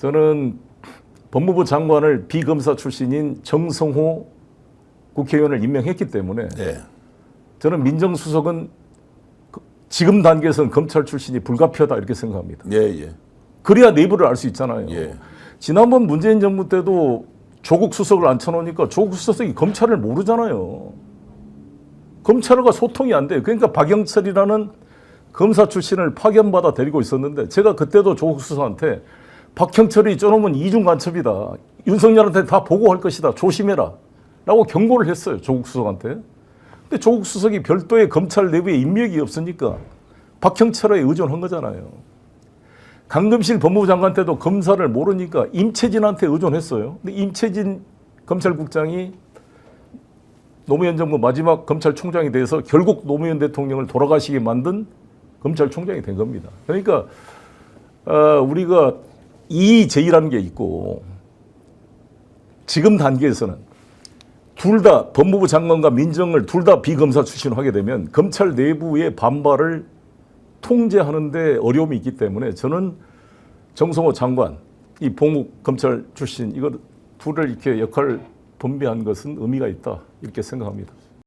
저는 법무부 장관을 비검사 출신인 정성호 국회의원을 임명했기 때문에 네. 저는 민정수석은 그- 지금 단계에서는 검찰 출신이 불가피하다 이렇게 생각합니다. 예, 예. 그래야 내부를 알 수 있잖아요. 예. 지난번 문재인 정부 때도 조국 수석을 앉혀놓으니까 조국 수석이 검찰을 모르잖아요. 검찰과 소통이 안 돼요. 그러니까 박영철이라는 검사 출신을 파견받아 데리고 있었는데 제가 그때도 조국 수석한테 박형철이 저놈은 이중 간첩이다. 윤석열한테 다 보고할 것이다. 조심해라. 라고 경고를 했어요. 조국 수석한테. 근데 조국 수석이 별도의 검찰 내부에 인맥이 없으니까 박형철에 의존한 거잖아요. 강금실 법무부 장관 때도 검사를 모르니까 임채진한테 의존했어요. 근데 임채진 검찰국장이 노무현 정부 마지막 검찰총장이 돼서 결국 노무현 대통령을 돌아가시게 만든 검찰총장이 된 겁니다. 그러니까 어, 우리가 이제이라는 게 있고 지금 단계에서는 둘 다 법무부 장관과 민정을 둘 다 비검사 출신으로 하게 되면 검찰 내부의 반발을 통제하는데 어려움이 있기 때문에 저는 정성호 장관, 이 봉욱 검찰 출신 이거 둘을 이렇게 역할을 분배한 것은 의미가 있다 이렇게 생각합니다.